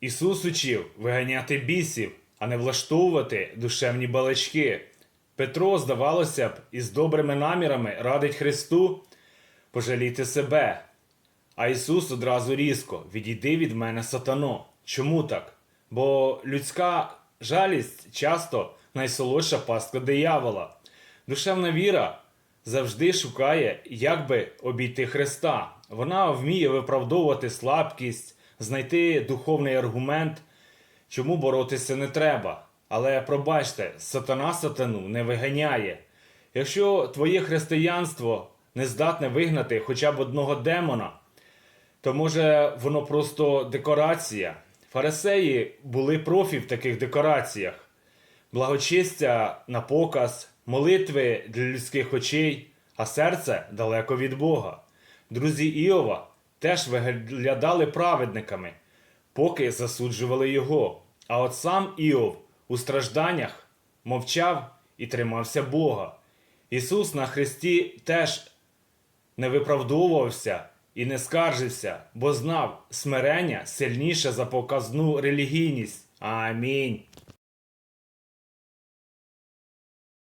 Ісус учив виганяти бісів, а не влаштовувати душевні балачки. Петро, здавалося б, із добрими намірами радить Христу пожаліти себе. А Ісус одразу різко відійди від мене, сатано. Чому так? Бо людська жалість часто найсолодша пастка диявола. Душевна віра завжди шукає, як би обійти Христа. Вона вміє виправдовувати слабкість, знайти духовний аргумент, чому боротися не треба. Але пробачте, сатана сатану не виганяє. Якщо твоє християнство не здатне вигнати хоча б одного демона, то може воно просто декорація. Фарисеї були профі в таких декораціях. Благочистя на показ, молитви для людських очей, а серце далеко від Бога. Друзі Іова теж виглядали праведниками, поки засуджували його. А от сам Іов у стражданнях мовчав і тримався Бога. Ісус на Христі теж не виправдовувався і не скаржився, бо знав, смирення сильніше за показну релігійність. Амінь.